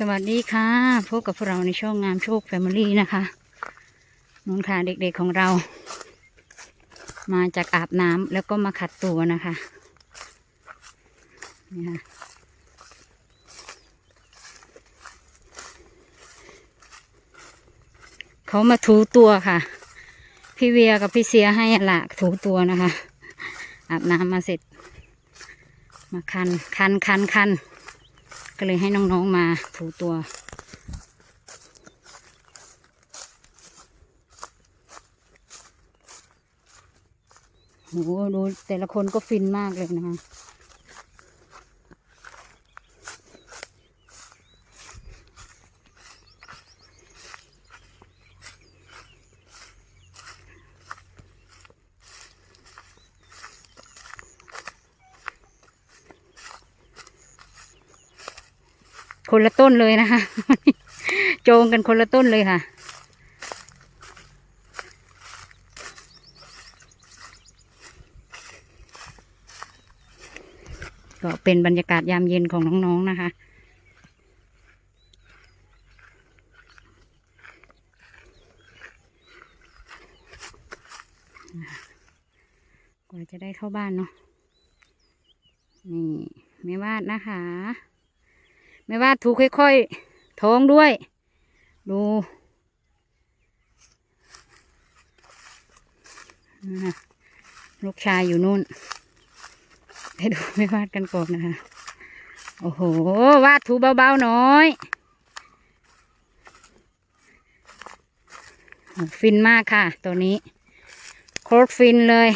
สวัสดีค่ะพบกับพวกเราในช่องงามโชคแฟมิลี่นะคะนุ่นค่ะเด็กๆของเรา มาจากอาบน้ำแล้วก็มาขัดตัวนะคะนี่ค่ะเขามาถูตัวค่ะ พี่เวียกับพี่เสียให้อะละถูตัวนะคะ อาบน้ำมาเสร็จ มาคันคันคันคัน ก็เลยให้น้องๆมาถูตัว โหดูแต่ละคนก็ฟินมากเลยนะคะ คนละต้นเลยนะคะ โจงกันคนละต้นเลยค่ะ ก็เป็นบรรยากาศยามเย็นของน้องๆนะคะกว่าจะได้เข้าบ้านเนาะนี่ไม่วาดนะคะ ไม่ว่าถูค่อยๆ ท้องด้วย ดูนะลูกชายอยู่นู่น ให้ดูไม่วาดกันก่อนนะคะ โอ้โห วาดถูเบาๆน่อย ฟินมากค่ะ ตัวนี้ โคตรฟินเลย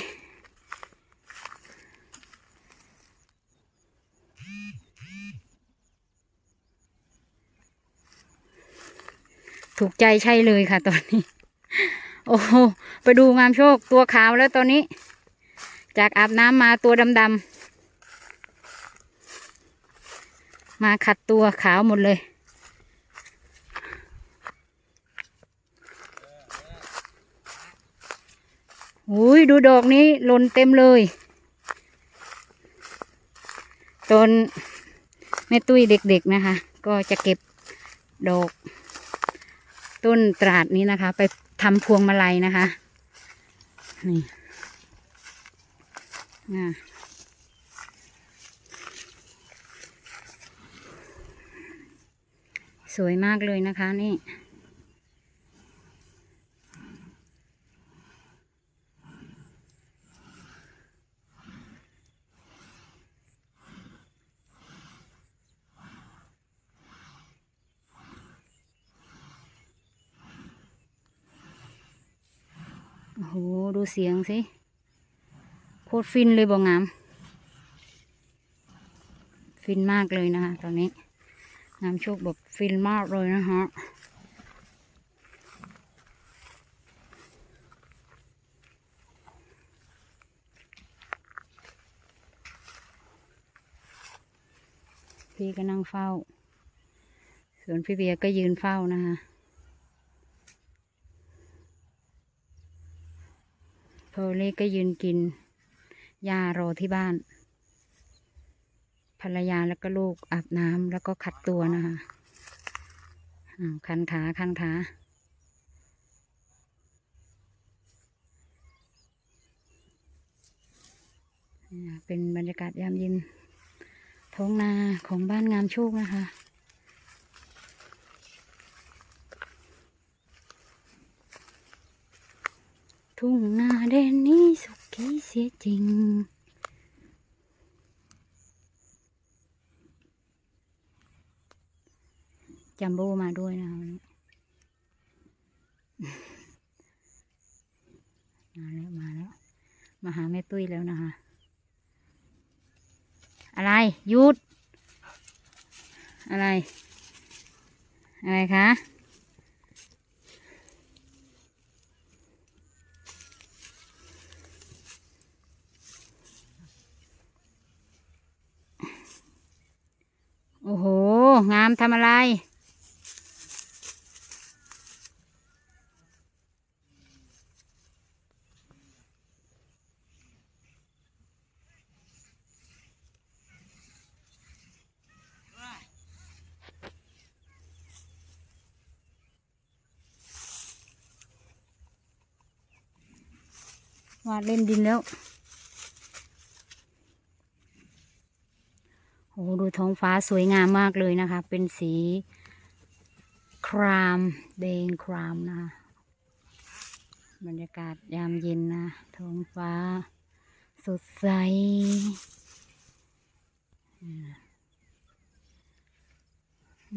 ถูกใจใช่เลยค่ะ ตอนนี้ โอ้โหไปดูงามโชคตัวขาวแล้วตอนนี้ จากอาบน้ำมาตัวดำๆมาขัดตัวขาวหมดเลยอุ้ยดูดอกนี้หล่นเต็มเลยตนแม่ตุ้ยเด็กๆนะคะ ก็จะเก็บดอก ต้นตราดนี้นะคะ ไปทำพวงมาลัยนะคะ นี่นะสวยมากเลยนะคะนี่ โห ดูเสียงสิ โคตรฟินเลยบองาม ฟินมากเลยนะคะตอนนี้งามโชคแบบฟินมากเลยนะฮะพี่ก็นั่งเฝ้า ส่วนพี่เบียก็ยืนเฝ้านะคะ อเล็กก็ยืนกิน ยารอที่บ้าน ภรรยาแล้วก็ลูกอาบน้ำแล้วก็ขัดตัวนะคะอ้าวคันขาคันขาเป็นบรรยากาศยามเย็นท้องนาของบ้านงามโชคนะคะ ทุ่งนาแดนนี้สุขีเสียจริง จัมโบ้มาด้วยนะวันนี้มาแล้ว มาแล้ว มาหาแม่ตุ้ยแล้วนะคะ อะไรหยุด อะไร อะไรคะ งามทำอะไร วาดเล่นดินแล้ว ท้องฟ้าสวยงามมากเลยนะคะ เป็นสีครามแดงครามนะคะบรรยากาศยามเย็นนะท้องฟ้า สดใส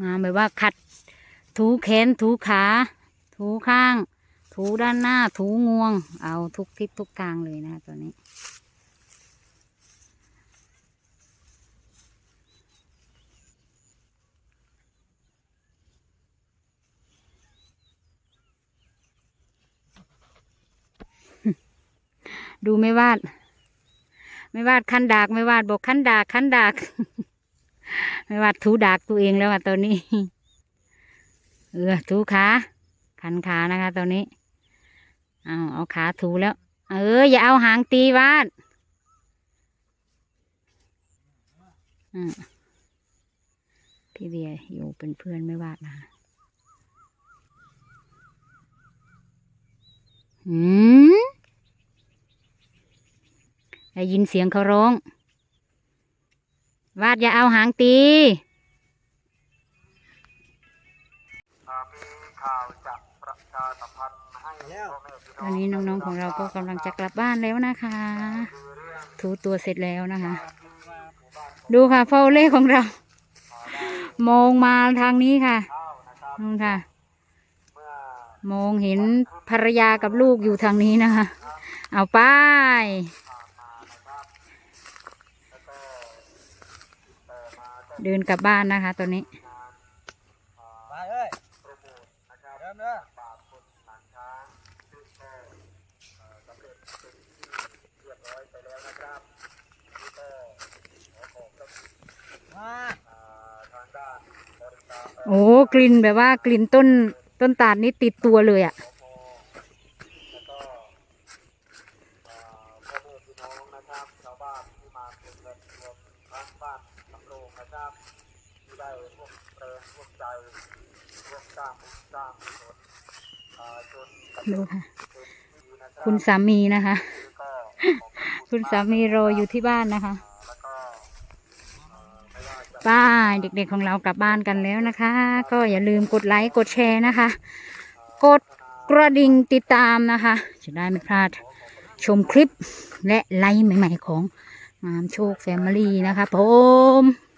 งามแบบว่าขัดถูแขนถูขา ถูข้าง ถูด้านหน้า ถูงวง เอาทุกทิศทุกทางเลยนะตัวนี้ ดูไม่วาด ไม่วาดคันดากไม่วาดบอกคันดากคันดาก ไม่วาดถูดากตัวเองแล้วอะตอนนี้ เออถูขาคันขานะคะตอนนี้เอาเอาขาถูแล้ว เออ อย่าเอาหางตีวาดพี่เบียร์อยู่เป็นเพื่อนไม่วาดนะหืม ได้ยินเสียงเขาร้อง วาดอย่าเอาหางตีอ่ามีข่าวจากประชาสัมพันธ์ให้พ่อแม่พี่ตอนนี้น้องๆของเราก็กำลังจะกลับบ้านแล้วนะคะ ถูตัวเสร็จแล้วนะคะ ดูค่ะเฝ้าเล่ของเรา มองมาทางนี้ค่ะข้าวนะครับนู่นค่ะเมื่อมองเห็นภรรยากับลูกอยู่ทางนี้นะคะ เอาไป้าย เดินกลับบ้านนะคะ ตอนนี้ไปเอ้ยโปรโมทนะครับเริ่มเด้อบาทคนหลังช้างซึ่งก็เอ้ยโอ้กลิ่นแบบว่ากลิ่นต้นต้นตาลนี่ติดตัวเลยอะ่ะ สพแล้วก็อ่าพ่อแม่พี่น้องนะครับชาวบ้านที่มาเป็นเงินรวมทั้งบ้านสำโรงนะครับ ที่ได้ร่วมแรงร่วม ใจร่วมสร้างบุญสร้างกุศลอ่าจนดูค่ะเป็นที่นะรับคุณสามีนะคะก็ขอบคุณสามีรออยู่ที่บ้านนะคะแล้วก็เอ่อไม่ว่าจะป้ายเด็กๆของเรากลับบ้านกันแล้วนะคะ ก็อย่าลืมกดไลค์กดแชร์นะคะ กดกระดิ่งติดตามนะคะ จะได้ไม่พลาดชมคลิปและไลค์ใหม่ๆของงามโชคแฟมิลี่นะคะผม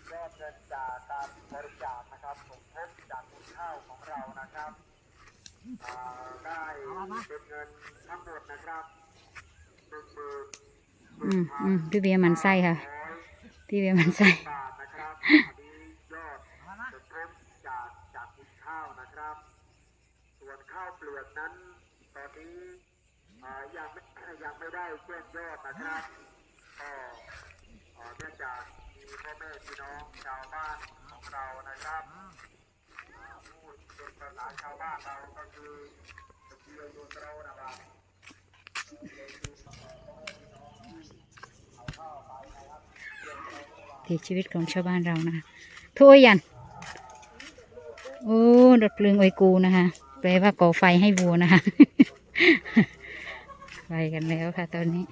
ได้เป็นเงินทั้งหมดนะครับหนึ่งหมื่นอืมอืมพี่เบียร์หมันไส้ค่ะร้อยพี่เบียร์หมันไส้บาทนะครับอันนี้ยอดสมทบจากจากคุณข้าวนะครับ ส่วนข้าวเปลือกนั้น ตอนนี้อ่ายังไม่ยังไม่ได้แจ้งยอดนะครับก็เอ่อเนื่องจากมีพ่อแม่พี่น้องชาวบ้านของเรานะครับ ที่ชีวิตของชาวบ้านเรานะคะถ้วยยัน โอ้ดดเปลืองไอกูนะคะแปลว่าก่อไฟให้วัวนะคะ ไปกันแล้วค่ะตอนนี้